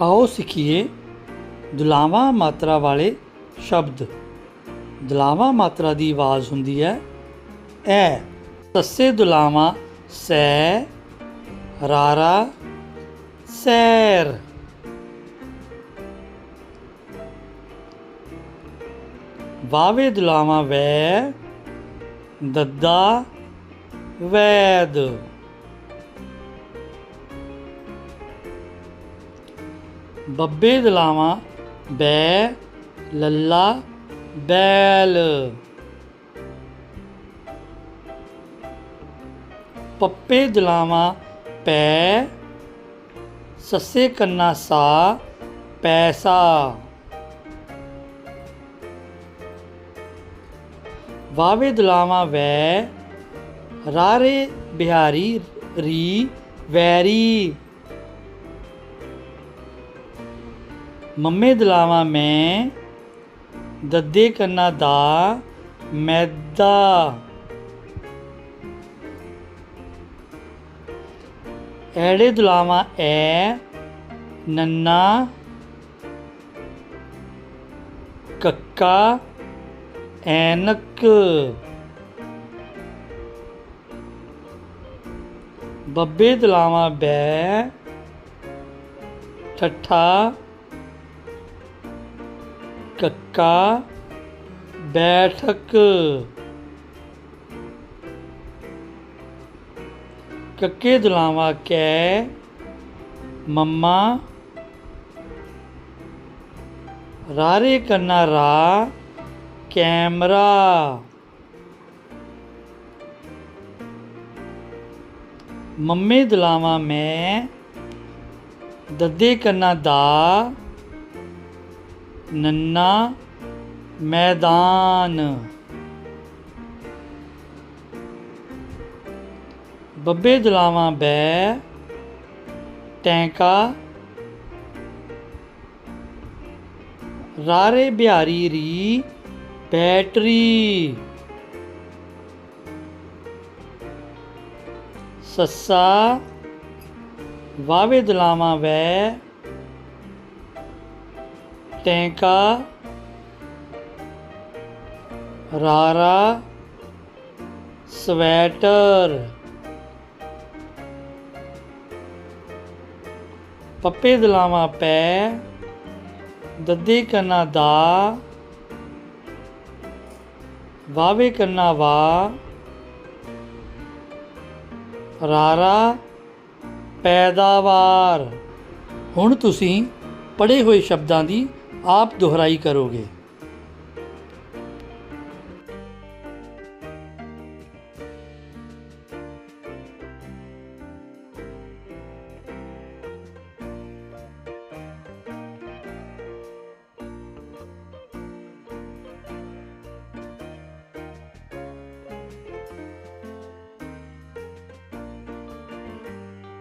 ਆਓ ਸਿੱਖੀਏ ਦੁਲਾਵਾਂ ਮਾਤਰਾ ਵਾਲੇ ਸ਼ਬਦ। ਦੁਲਾਵਾਂ ਮਾਤਰਾ ਦੀ ਆਵਾਜ਼ ਹੁੰਦੀ ਹੈ, ਐ। ਸੱਸੇ ਦੁਲਾਵਾਂ, ਸੈ, ਰਾਰਾ, ਸੈਰ। ਵਾਵੇ ਦੁਲਾਵਾਂ ਵੈ, ਦੱਦਾ, ਵੈਦ। ਬੱਬੇ ਦਲਾਵਾਂ ਬੈ, ਲੱਲਾ, ਬੈਲ। ਪੱਪੇ ਦਲਾਵਾਂ ਪੈ, ਸੱਸੇ ਕੰਨਾ ਸਾ ਪੈਸਾ ਵਾਵੇ ਦੁਲਾਵਾਂ ਵੈ, ਰਾਰੇ ਬਿਹਾਰੀ, ਰੀ, ਵੈਰੀ। ਮੰਮੇ ਦਲਾਵਾਂ ਮੈਂ ਦੱਦੇ ਕੰਨਾ ਦਾ ਮੈਦਾ। ਐੜੇ ਦੁਲਾਵਾਂ ਐ, ਨੰਨਾ, ਕੱਕਾ, ਐਨਕ। ਬੱਬੇ ਦਲਾਵਾਂ ਬੈ, ਠੱਠਾ। ਕੱਕਾ ਬੈਠਕ। ਕੱਕੇ ਦੁਲਾਵਾਂ ਕੈ ਮੰਮਾ। ਰਾਰੇ ਕੰਨਾ ਰਾ ਕੈਮਰਾ। ਮੰਮੇ ਦਲਾਵਾਂ ਮੈਂ ਦੱਦੇ ਕੰਨਾ ਦਾ। ਨੰਨਾ ਮੈਦਾਨ। ਬੱਬੇ ਦਲਾਵਾਂ ਬੈ ਟੈਂਕਾ। ਰਾਰੇ ਬਿਹਾਰੀ ਰੀ ਬੈਟਰੀ। ਸੱਸਾ ਵਾਵੇ ਦਲਾਵਾਂ ਵੈ ਟੈਂਕਾ ਰਾਰਾ, ਸਵੈਟਰ। ਪੱਪੇ ਦਲਾਵਾਂ ਪੈ, ਦੱਦੇ ਕੰਨਾ ਦਾ ਵਾਵੇ ਕੰਨਾ ਵਾ। ਰਾਰਾ, ਪੈਦਾਵਾਰ। ਹੁਣ ਤੁਸੀਂ ਪੜ੍ਹੇ ਹੋਏ ਸ਼ਬਦਾਂ ਦੀ ਆਪ ਦੁਹਰਾਈ ਕਰੋਗੇ।